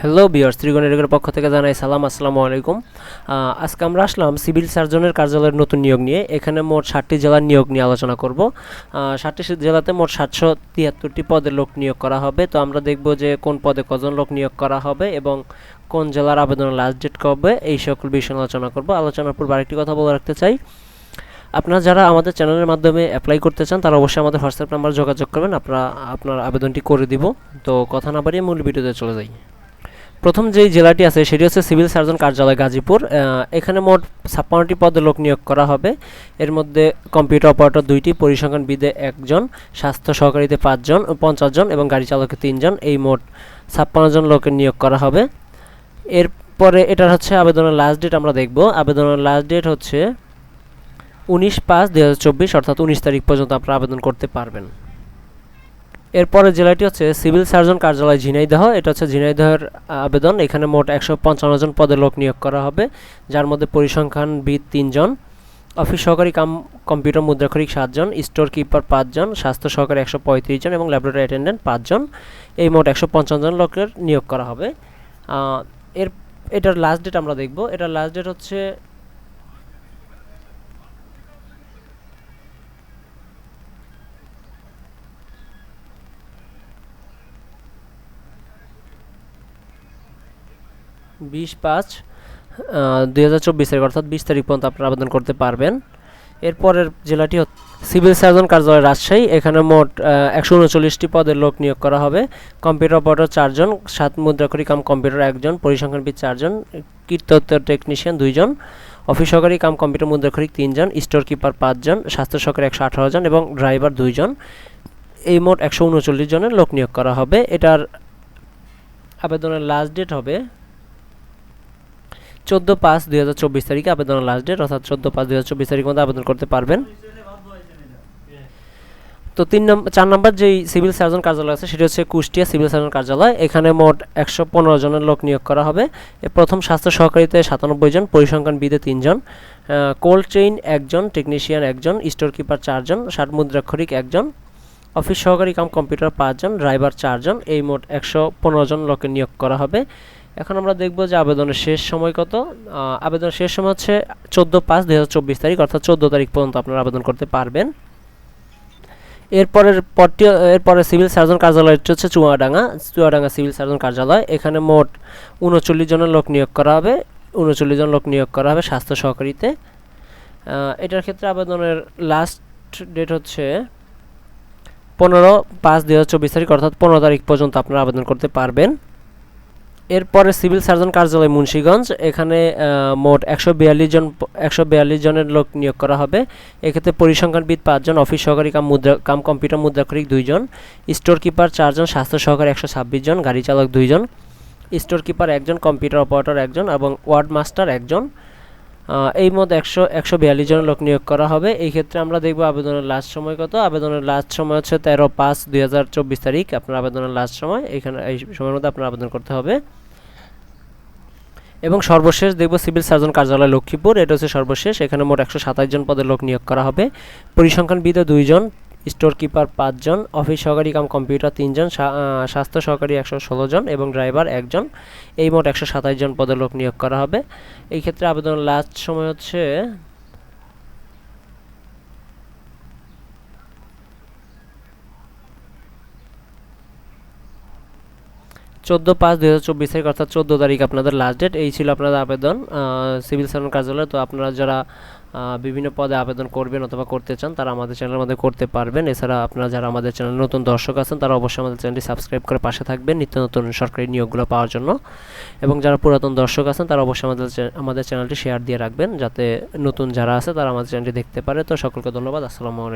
Hello বিয়ার ত্রিগণের পক্ষ থেকে জানাই সালাম, আসসালামু আলাইকুম। আজকে আমরা আসলাম সিভিল সার্জনের কার্যালয়ের নতুন নিয়োগ নিয়ে। এখানে মোট ষাটটি জেলার নিয়োগ নিয়ে আলোচনা করব। ষাটটি জেলাতে মোট সাতশো তিয়াত্তরটি পদের লোক নিয়োগ করা হবে। তো আমরা দেখব যে কোন পদে কজন লোক নিয়োগ করা হবে এবং কোন জেলার আবেদনের লাস্ট ডেট কবে। এই সকল বিষয় আলোচনা করব। আলোচনার পর আরেকটি কথা বলে রাখতে চাই। আপনারা যারা আমাদের চ্যানেলের মাধ্যমে অ্যাপ্লাই করতে চান, তারা অবশ্যই আমাদের হোয়াটসঅ্যাপ নাম্বার যোগাযোগ করবেন। আপনারা আপনার আবেদনটি করে দিব। তো কথা না বাড়িয়ে মূল ভিডিওতে চলে যাই। প্রথম যেই জেলাটি আছে, সেটি হচ্ছে সিভিল সার্জন কার্যালয় গাজীপুর। এখানে মোট ছাপ্পান্নটি পদে লোক নিয়োগ করা হবে। এর মধ্যে কম্পিউটার অপারেটর দুইটি পরিসংখ্যানবিদে একজন, স্বাস্থ্য সহকারীতে পাঁচজন, পঞ্চাশ জন এবং গাড়ি চালকে তিনজন। এই মোট ছাপ্পান্ন জন লোকের নিয়োগ করা হবে। এরপরে এটার হচ্ছে আবেদনের লাস্ট ডেট আমরা দেখব। আবেদনের লাস্ট ডেট হচ্ছে উনিশ পাঁচ দু অর্থাৎ উনিশ তারিখ পর্যন্ত আপনারা আবেদন করতে পারবেন। এরপরে জেলাটি হচ্ছে সিভিল সার্জন কার্যালয় ঝিনাইদহ। এটা হচ্ছে ঝিনাইদহের আবেদন। এখানে মোট একশো পঞ্চান্ন জন পদে লোক নিয়োগ করা হবে, যার মধ্যে পরিসংখ্যানবিদ তিনজন, অফিস সহকারী কাম, কম্পিউটার মুদ্রাক্ষরিক সাতজন, স্টোর কিপার পাঁচজন, স্বাস্থ্য সহকারী একশো পঁয়ত্রিশ জন এবং ল্যাবরেটরি অ্যাটেন্ডেন্ট পাঁচজন। এই মোট একশো পঞ্চান্ন জন লোকের নিয়োগ করা হবে। এর, এটার লাস্ট ডেট আমরা দেখব। এটার লাস্ট ডেট হচ্ছে বিশ পাঁচ দুই হাজার চব্বিশ তারিখ অর্থাৎ বিশ তারিখ পর্যন্ত আপনারা আবেদন করতে পারবেন। এরপরের জেলাটি সিভিল সার্জন কার্যালয় রাজশাহী। এখানে মোট একশো উনচল্লিশটি পদের লোক নিয়োগ করা হবে। কম্পিউটার অপারেটর চারজন, সাত মুদ্রাকরি কাম কম্পিউটার একজন, পরিসংখ্যানবিদ চারজন কীর্তত্ব টেকনিশিয়ান দুইজন, অফিস সহকারী কাম কম্পিউটার মুদ্রাক্ষরিক তিনজন, স্টোর কিপার পাঁচজন, স্বাস্থ্য সহকারী একশো আঠারো জন এবং ড্রাইভার দুইজন। এই মোট একশো উনচল্লিশ জনের লোক নিয়োগ করা হবে। এটার আবেদনের লাস্ট ডেট হবে চোদ্দ পাঁচ দুই হাজার চব্বিশ তারিখে আবেদনের লাস্ট ডেট অর্থাৎ চোদ্দ পাঁচ দুই হাজার চব্বিশ তারিখের মধ্যে আবেদন করতে পারবেন। তো তিন নম্বর চার নম্বর যেই সিভিল সার্জন কার্যালয় আছে, সেটি হচ্ছে কুষ্টিয়া সিভিল সার্জন কার্যালয়। এখানে মোট একশো পনেরো জনের লোক নিয়োগ করা হবে। প্রথম স্বাস্থ্য সহকারীতে সাতানব্বই জন, পরিসংখ্যান বিদে তিনজন কোল্ড চেইন একজন, টেকনিশিয়ান একজন, স্টোর কিপার চারজন ষাট মুদ্রাক্ষরিক একজন, অফিস সহকারী কাম কম্পিউটার পাঁচজন ড্রাইভার চারজন এই মোট একশো পনেরো জন লোকের নিয়োগ করা হবে। এখন আমরা দেখব যে আবেদনের শেষ সময় কত? আবেদনের শেষ সময় হচ্ছে চোদ্দ পাঁচ দুই তারিখ, অর্থাৎ চোদ্দ তারিখ পর্যন্ত আপনারা আবেদন করতে পারবেন। এরপরের পরটি, এরপরে সিভিল সার্জন কার্যালয়টি হচ্ছে চুয়াডাঙ্গা চুয়াডাঙ্গা সিভিল সার্জন কার্যালয়। এখানে মোট উনচল্লিশ জনের লোক নিয়োগ করা হবে, উনচল্লিশ জন লোক নিয়োগ করা হবে স্বাস্থ্য সহকারীতে। এটার ক্ষেত্রে আবেদনের লাস্ট ডেট হচ্ছে পনেরো পাঁচ চব্বিশ তারিখ, অর্থাৎ পনেরো তারিখ পর্যন্ত আপনারা আবেদন করতে পারবেন। এরপরে সিভিল সার্জন কার্যালয় মুন্সীগঞ্জ, এখানে মোট একশো বিয়াল্লিশ জন, একশো বিয়াল্লিশ জনের লোক নিয়োগ করা হবে। এক্ষেত্রে পরিসংখ্যানবিদ পাঁচজন, অফিস সহকারী কাম মুদ্রা, কাম কম্পিউটার মুদ্রাক্ষরিক দুইজন, স্টোর কিপার চারজন, স্বাস্থ্য সহকারী একশো ছাব্বিশ জন, গাড়ি চালক দুইজন, স্টোর কিপার একজন, কম্পিউটার অপারেটর একজন এবং ওয়ার্ড মাস্টার একজন। এই মত একশো একশো বিয়াল্লিশ জন লোক নিয়োগ করা হবে। এই ক্ষেত্রে আমরা দেখব আবেদনের লাস্ট সময় কত। আবেদনের লাস্ট সময় হচ্ছে তেরো পাঁচ দুই হাজার চব্বিশ তারিখ। আপনার আবেদনের লাস্ট সময়, এখানে এই সময়ের মধ্যে আপনার আবেদন করতে হবে। এবং সর্বশেষ দেখব সিভিল সার্জন কার্যালয় লক্ষ্মীপুর। এটা হচ্ছে সর্বশেষ। এখানে মোট একশো সাতাশ জন পদে লোক নিয়োগ করা হবে। পরিসংখ্যানবিদে দুইজন। স্টোর কিপার পাঁচজন, অফিস সহকারী কাম কম্পিউটার তিনজন স্বাস্থ্য সহকারী একশো ষোলো জন এবং ড্রাইভার একজন। এই মোট একশো সাতাশ জন পদে লোক নিয়োগ করা হবে। এই ক্ষেত্রে আবেদন লাস্ট সময় হচ্ছে চোদ্দ পাঁচ দুই হাজার চব্বিশ তারিখ অর্থাৎ চোদ্দ তারিখ আপনাদের লাস্ট ডেট এই ছিল আপনাদের আবেদন সিভিল সার্জন কার্যালয়। তো আপনারা যারা বিভিন্ন পদে আবেদন করবেন অথবা করতে চান, তারা আমাদের চ্যানেলের মধ্যে করতে পারবেন। এছাড়া আপনারা যারা আমাদের চ্যানেলে নতুন দর্শক আছেন, তারা অবশ্যই আমাদের চ্যানেলটি সাবস্ক্রাইব করে পাশে থাকবেন নিত্য নতুন সরকারি নিয়োগগুলো পাওয়ার জন্য। এবং যারা পুরাতন দর্শক আছেন, তারা অবশ্যই আমাদের আমাদের চ্যানেলটি শেয়ার দিয়ে রাখবেন, যাতে নতুন যারা আছে, তারা আমাদের চ্যানেলটি দেখতে পারে। তো সকলকে ধন্যবাদ, আসসালামু আলাইকুম।